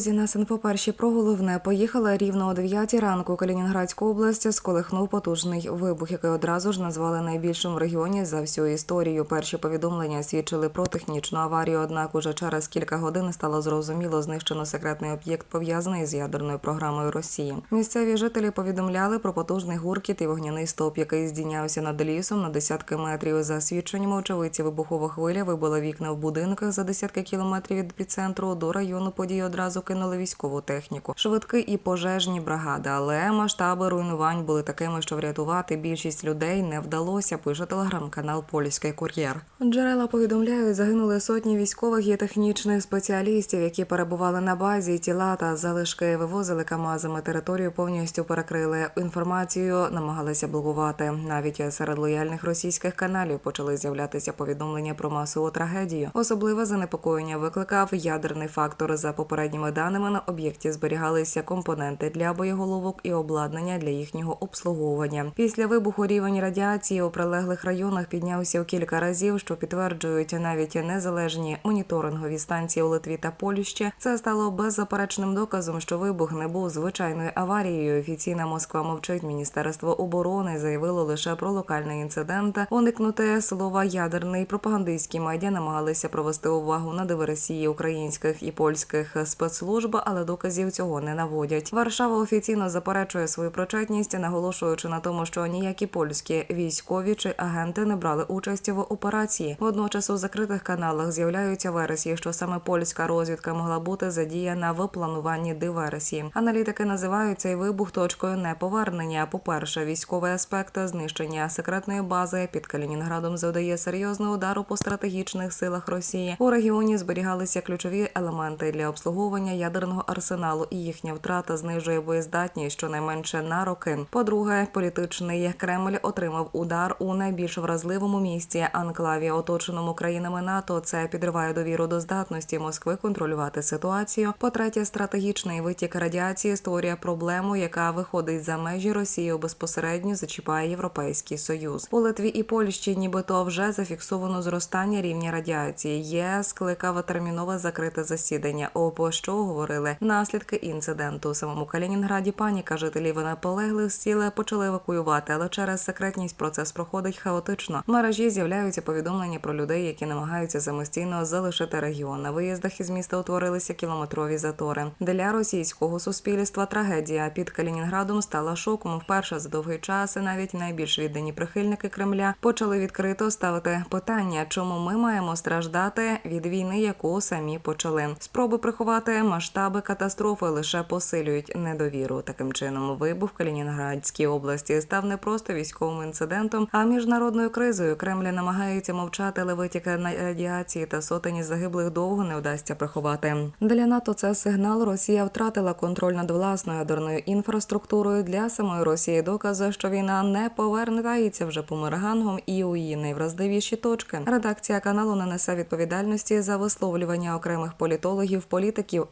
друзі, нас перші про головне. Поїхала рівно о 9 ранку. Калінінградську область сколихнув потужний вибух, який одразу ж назвали найбільшим в регіоні за всю історію. Перші повідомлення свідчили про технічну аварію. Однак уже через кілька годин стало зрозуміло, знищено секретний об'єкт пов'язаний з ядерною програмою Росії. Місцеві жителі повідомляли про потужний гуркіт і вогняний стовп, який здійнявся над лісом на десятки метрів. За свідченнями очевидців, вибухова хвиля вибила вікна в будинках за десятки кілометрів від епіцентру. До району події одразу кинули військову техніку, швидки і пожежні бригади. Але масштаби руйнувань були такими, що врятувати більшість людей не вдалося. Пише телеграм-канал Польський кур'єр. Джерела повідомляють, загинули сотні військових і технічних спеціалістів, які перебували на базі. Тіла та залишки вивозили камазами. Територію повністю перекрили. Інформацію намагалися блокувати. Навіть серед лояльних російських каналів почали з'являтися повідомлення про масову трагедію. Особливе занепокоєння викликав ядерний фактор. За попередніми даними на об'єкті зберігалися компоненти для боєголовок і обладнання для їхнього обслуговування. Після вибуху рівень радіації у прилеглих районах піднявся в кілька разів, що підтверджують навіть незалежні моніторингові станції у Литві та Польщі. Це стало беззаперечним доказом, що вибух не був звичайною аварією. Офіційна Москва мовчить. Міністерство оборони заявило лише про локальний інцидент. Уникнути слова ядерний пропагандистські медіа намагалися провести увагу на диверсії українських і польських спецслужб, але доказів цього не наводять. Варшава офіційно заперечує свою причетність, наголошуючи на тому, що ніякі польські військові чи агенти не брали участь в операції. Водночас у закритих каналах з'являються версії, що саме польська розвідка могла бути задіяна в плануванні диверсії. Аналітики називають цей вибух точкою неповернення. По перше, військовий аспект знищення секретної бази під Калінінградом завдає серйозного удару по стратегічних силах Росії. У регіоні зберігалися ключові елементи для обслуговування ядерного арсеналу, і їхня втрата знижує боєздатність щонайменше на роки. По-друге, політичний Кремль отримав удар у найбільш вразливому місці анклаві, оточеному країнами НАТО. Це підриває довіру до здатності Москви контролювати ситуацію. По-третє, стратегічний витік радіації створює проблему, яка виходить за межі Росії безпосередньо зачіпає Європейський Союз. У Литві і Польщі, нібито вже зафіксовано зростання рівня радіації. ЄС скликав термінове закрите засідання. ОПО що говорили наслідки інциденту у самому Калінінграді. Паніка жителів наполеглих сіл почали евакуювати, але через секретність процес проходить хаотично. В мережі з'являються повідомлення про людей, які намагаються самостійно залишити регіон. На виїздах із міста утворилися кілометрові затори. Для російського суспільства трагедія під Калінінградом стала шоком. Вперше за довгий час і навіть найбільш віддані прихильники Кремля почали відкрито ставити питання, чому ми маємо страждати від війни, яку самі почали. Спроби приховати масштаби катастрофи лише посилюють недовіру. Таким чином, вибух в Калінінградській області став не просто військовим інцидентом, а міжнародною кризою. Кремль намагається мовчати, але на радіації та сотені загиблих довго не вдасться приховати. Для НАТО це сигнал. Росія втратила контроль над власною ядерною інфраструктурою для самої Росії. Докази, що війна не повертається вже помергангом і у її найвразливіші точки. Редакція каналу не несе відповідальності за висловлювання окремих політологів, політиків,